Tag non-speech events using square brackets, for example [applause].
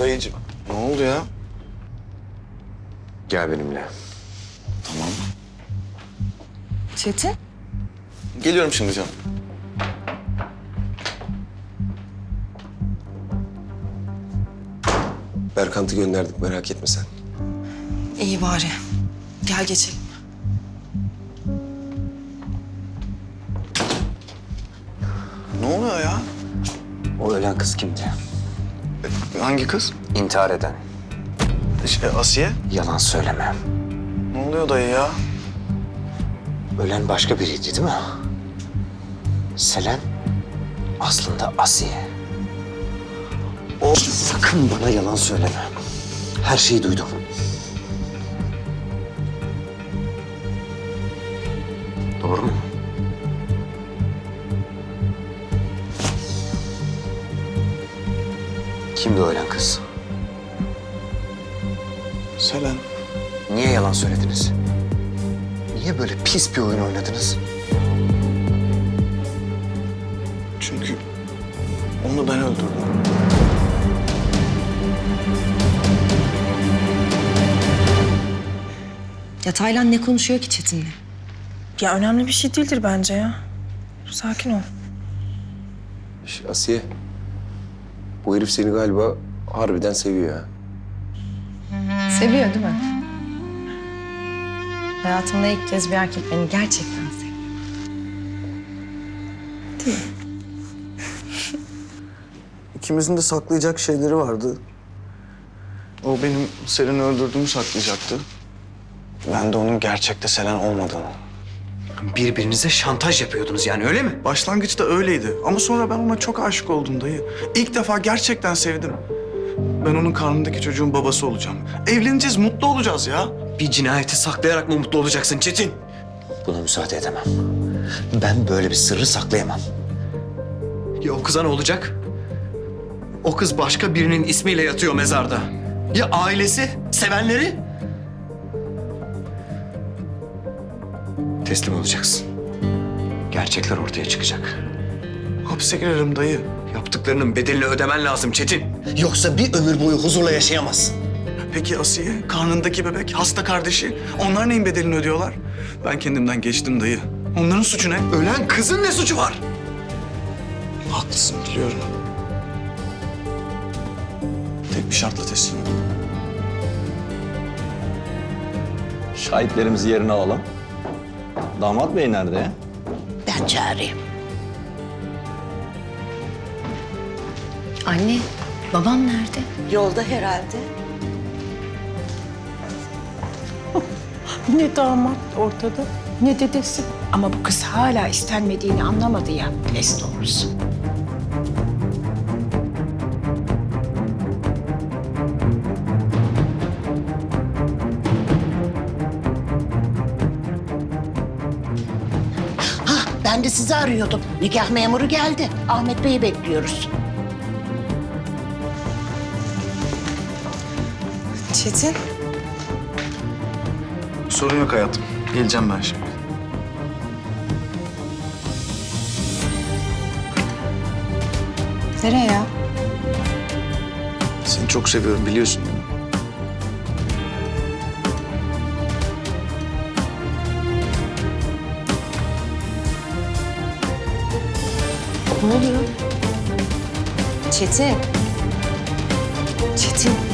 Dayıcım. Ne oldu ya? Gel benimle. Tamam. Çetin? Geliyorum şimdi canım. Berkant'ı gönderdik merak etme sen. İyi bari. Gel geçelim. Ne oluyor ya? O ölen kız kimdi? Hangi kız? İntihar eden. Şey, Asiye. Yalan söyleme. Ne oluyor dayı ya? Ölen başka biriydi değil mi? Selen aslında Asiye. O sakın bana yalan söyleme. Her şeyi duydum. Doğru mu? Kimdi o ölen kız? Selen. Niye yalan söylediniz? Niye böyle pis bir oyun oynadınız? Çünkü onu ben öldürdüm. Ya Taylan ne konuşuyor ki Çetin'le? Ya önemli bir şey değildir bence ya. Sakin ol. Asiye. Bu herif seni galiba harbiden seviyor ha. Seviyor değil mi? Hayatımda ilk kez bir erkek beni gerçekten seviyor. [laughs] İkimizin de saklayacak şeyleri vardı. O benim Selen'i öldürdüğümü saklayacaktı. Ben de onun gerçekte Selen olmadığını. Birbirinize şantaj yapıyordunuz yani öyle mi? Başlangıçta öyleydi ama sonra ben ona çok aşık oldum dayı. İlk defa gerçekten sevdim. Ben onun karnındaki çocuğun babası olacağım. Evleneceğiz, mutlu olacağız ya. Bir cinayeti saklayarak mı mutlu olacaksın Çetin? Buna müsaade edemem. Ben böyle bir sırrı saklayamam. Ya o kıza ne olacak? O kız başka birinin ismiyle yatıyor mezarda. Ya ailesi, sevenleri? Teslim olacaksın. Gerçekler ortaya çıkacak. Hapse girerim dayı. Yaptıklarının bedelini ödemen lazım Çetin. Yoksa bir ömür boyu huzurla yaşayamazsın. Peki Asiye, karnındaki bebek, hasta kardeşi, onlar neyin bedelini ödüyorlar? Ben kendimden geçtim dayı. Onların suçu ne? Ölen kızın ne suçu var? Haklısın biliyorum. Tek bir şartla teslim ol. Şahitlerimizi yerine alalım. Damat bey nerede ya? Ben çağırayım. Anne, babam nerede? Yolda herhalde. [laughs] Ne damat ortada ne dedesi. Ama bu kız hala istenmediğini anlamadı ya. Pes doğrusu. Ben de sizi arıyordum. Nikah memuru geldi. Ahmet Bey'i bekliyoruz. Çetin? Sorun yok hayatım. Geleceğim ben şimdi. Nereye ya? Seni çok seviyorum biliyorsun değil mi? Ne oluyor? Çetin. Çetin.